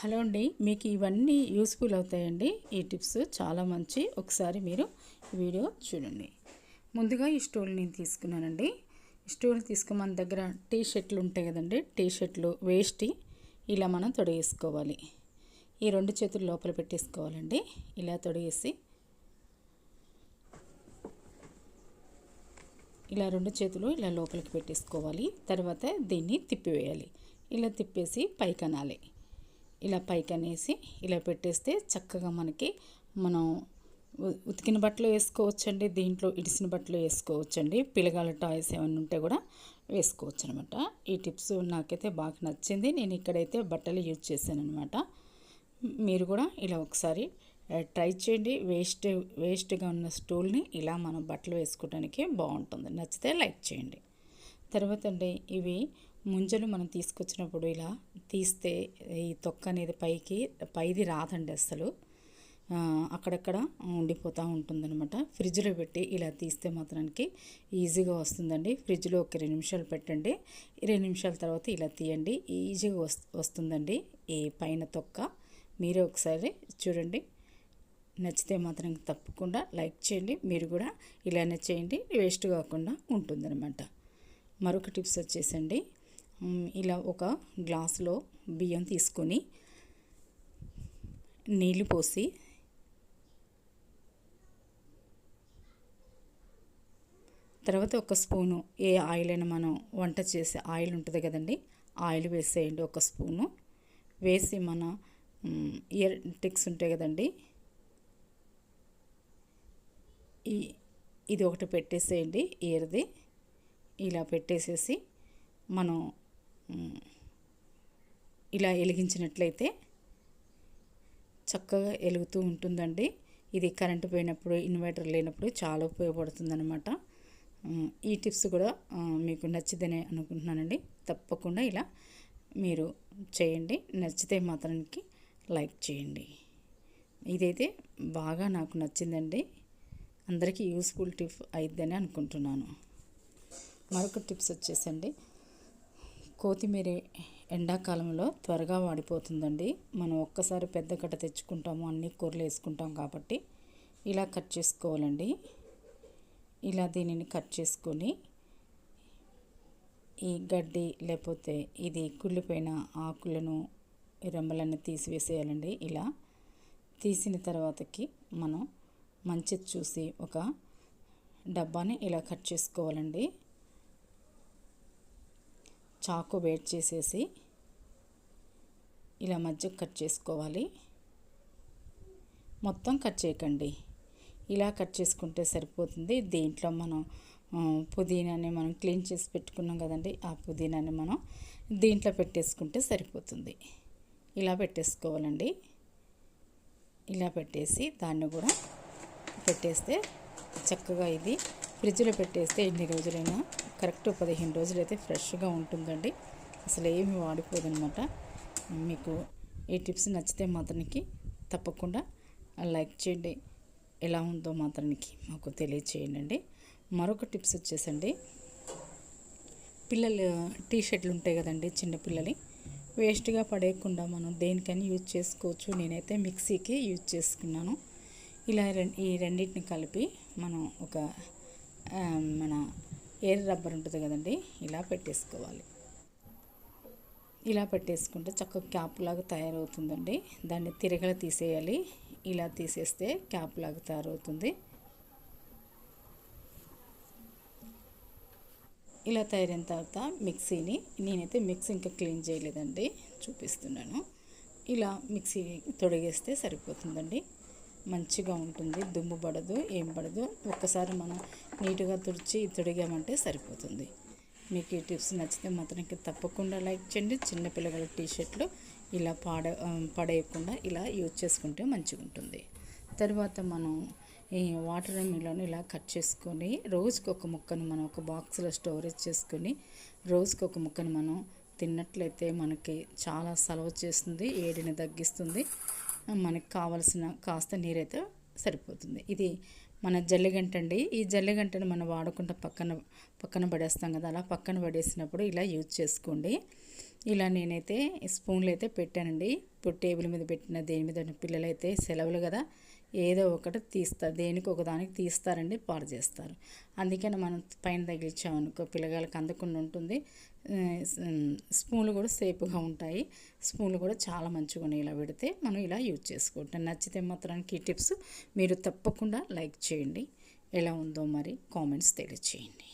Hello అండి మీకు ఇవన్నీ యూస్ఫుల్ అవుతాయండి. ఈ టిప్స్ చాలా మంచి. ఒకసారి మీరు వీడియో చూడండి. ముందుగా ఈ స్టోల్ నేను తీసుకున్నానండి. స్టోల్ తీసుకుని మన దగ్గర టీ షర్ట్లు ఉంటాయి కదండి టీ షర్ట్లు వేస్ట్ ఇలా మనం తొడిగేసుకోవాలి. ఈ రెండు చేతులు లోపల పెట్టేసుకోవాలండి. ఇలా తొడిగేసి ఇలా రెండు చేతులు ఇలా లోపలికి పెట్టేసుకోవాలి. తర్వాత దీన్ని తిప్పివేయాలి. ఇలా తిప్పేసి పైకి అనాలి ఇలా పైకి అనేసి ఇలా పెట్టేస్తే చక్కగా మనకి మనం ఉతికిన బట్టలు వేసుకోవచ్చండి దీంట్లో ఇడిసిన బట్టలు వేసుకోవచ్చండి పిల్లగాల టాయ్స్ ఏమైనా ఉంటే కూడా వేసుకోవచ్చు అనమాట ఈ టిప్స్ నాకైతే బాగా నచ్చింది నేను ఇక్కడైతే బట్టలు యూజ్ చేశాను అనమాట మీరు కూడా ఇలా ఒకసారి ట్రై చేయండి వేస్ట్ వేస్ట్గా ఉన్న స్టూల్ని ఇలా మనం బట్టలు వేసుకోవడానికి బాగుంటుంది. నచ్చితే లైక్ చేయండి. తర్వాత అండి ఇవి ముంజలు మనం తీసుకొచ్చినప్పుడు ఇలా తీస్తే ఈ తొక్క అనేది పైకి పైది రాదండి అసలు అక్కడక్కడ ఉండిపోతూ ఉంటుందన్నమాట. ఫ్రిడ్జ్లో పెట్టి ఇలా తీస్తే మాత్రానికి ఈజీగా వస్తుందండి. ఫ్రిడ్జ్లో ఒక రెండు నిమిషాలు పెట్టండి. ఇరవై నిమిషాల తర్వాత ఇలా తీయండి. ఈజీగా వస్తుందండి ఈ పైన తొక్క. మీరే ఒకసారి చూడండి. నచ్చితే మాత్రం తప్పకుండా లైక్ చేయండి. మీరు కూడా ఇలానే చేయండి. వేస్ట్ కాకుండా ఉంటుందన్నమాట. మరొక టిప్స్ వచ్చేసండి. ఇలా ఒక గ్లాసులో బియ్యం తీసుకొని నీళ్ళు పోసి తర్వాత ఒక స్పూను ఏ ఆయిల్ అయినా మనం వంట చేసే ఆయిల్ ఉంటుంది కదండి ఆయిల్ వేసేయండి ఒక స్పూను. వేసి మన ఇయర్ టిక్స్ ఉంటాయి కదండి ఈ ఇది ఒకటి పెట్టేసేయండి ఇయర్ది ఇలా పెట్టేసేసి మనం ఇలా వెలిగించినట్లయితే చక్కగా వెలుగుతూ ఉంటుందండి. ఇది కరెంటు పోయినప్పుడు ఇన్వర్టర్ లేనప్పుడు చాలా ఉపయోగపడుతుందన్నమాట. ఈ టిప్స్ కూడా మీకు నచ్చిదని అనుకుంటున్నానండి. తప్పకుండా ఇలా మీరు చేయండి. నచ్చితే మాత్రానికి లైక్ చేయండి. ఇదైతే బాగా నాకు నచ్చిందండి. అందరికీ యూస్ఫుల్ టిప్ అయిద్దని అనుకుంటున్నాను. మరొక టిప్స్ వచ్చేసండి. కొత్తిమీర ఎండాకాలంలో త్వరగా వాడిపోతుందండి. మనం ఒక్కసారి పెద్ద కట్ట తెచ్చుకుంటాము అన్ని కూరలు వేసుకుంటాం కాబట్టి ఇలా కట్ చేసుకోవాలండి. ఇలా దీనిని కట్ చేసుకొని ఈ గడ్డి లేకపోతే ఇది కుళ్ళిపోయిన ఆకులను రెమ్మలన్నీ తీసివేసేయాలండి ఇలా. తీసిన తర్వాతకి మనం మంచి చూసి ఒక డబ్బాని ఇలా కట్ చేసుకోవాలండి. చాకు వేట్ చేసేసి ఇలా మధ్య కట్ చేసుకోవాలి. మొత్తం కట్ చేయకండి. ఇలా కట్ చేసుకుంటే సరిపోతుంది. దీంట్లో మనం పుదీనాని మనం క్లీన్ చేసి పెట్టుకున్నాం కదండి ఆ పుదీనాని మనం దీంట్లో పెట్టేసుకుంటే సరిపోతుంది. ఇలా పెట్టేసుకోవాలండి. ఇలా పెట్టేసి దాన్ని కూడా పెట్టేస్తే చక్కగా ఇది ఫ్రిడ్జ్లో పెట్టేస్తే ఎన్ని రోజులైనా కరెక్ట్ పదిహేను రోజులు అయితే ఫ్రెష్గా ఉంటుందండి. అసలు ఏమి వాడిపోదనమాట. మీకు ఈ టిప్స్ నచ్చితే మాత్రానికి తప్పకుండా లైక్ చేయండి. ఎలా ఉందో మాత్రానికి మాకు తెలియచేయండి మరొక టిప్స్ వచ్చేసండి. పిల్లలు టీ షర్ట్లు ఉంటాయి కదండి చిన్నపిల్లలు వేస్ట్గా పడేయకుండా మనం దేనికైనా యూజ్ చేసుకోవచ్చు. నేనైతే మిక్సీకి యూజ్ చేసుకున్నాను. ఇలా ఈ రెండింటిని కలిపి మనం ఒక మన ఎయిర్ రబ్బర్ ఉంటుంది కదండి ఇలా పెట్టేసుకోవాలి. ఇలా పెట్టేసుకుంటే చక్కగా క్యాప్ లాగా తయారవుతుందండి. దాన్ని తిరగల తీసేయాలి. ఇలా తీసేస్తే క్యాప్ లాగా తయారవుతుంది. ఇలా తయారైన తర్వాత మిక్సీని నేనైతే మిక్సీ ఇంకా క్లీన్ చేయలేదండి చూపిస్తున్నాను. ఇలా మిక్సీ తొడిగేస్తే సరిపోతుందండి. మంచిగా ఉంటుంది. దుమ్ము పడదు ఏం పడదు. ఒక్కసారి మనం నీట్గా తుడిచి తుడిగామంటే సరిపోతుంది. మీకు ఈ టిప్స్ నచ్చితే మాత్రం తప్పకుండా లైక్ చేయండి. చిన్నపిల్లల టీషర్ట్లు ఇలా పాడ పడేయకుండా ఇలా యూజ్ చేసుకుంటే మంచిగా ఉంటుంది. తర్వాత మనం ఈ వాటర్ మిలను ఇలా కట్ చేసుకొని రోజుకి ఒక ముక్కను మనం ఒక బాక్స్లో స్టోరేజ్ చేసుకొని రోజుకి ఒక ముక్కను మనం తిన్నట్లయితే మనకి చాలా సలవ చేస్తుంది ఏడిని తగ్గిస్తుంది. మనకు కావలసిన కాస్త నీరైతే సరిపోతుంది. ఇది మన జల్లిగంట అండి. ఈ జల్లిగంటను మనం వాడకుండా పక్కన పక్కన పడేస్తాం కదా అలా పక్కన పడేసినప్పుడు ఇలా యూజ్ చేసుకోండి. ఇలా నేనైతే స్పూన్లు అయితే పెట్టానండి. ఇప్పుడు టేబుల్ మీద పెట్టిన దేని మీద పిల్లలైతే సెలవులు కదా ఏదో ఒకటి తీస్తారు దేనికి ఒకదానికి తీస్తారండి పాడు చేస్తారు. అందుకని మనం పైన తగిలించామనుకో పిల్లగాళ్ళకి అందకుండా ఉంటుంది. స్పూన్లు కూడా సేఫ్గా ఉంటాయి. స్పూన్లు కూడా చాలా మంచిగా ఉన్నాయి ఇలా పెడితే మనం ఇలా యూజ్ చేసుకుంటాం. నచ్చితే మాత్రానికి ఈ టిప్స్ మీరు తప్పకుండా లైక్ చేయండి. ఎలా ఉందో మరి కామెంట్స్ తెలియచేయండి.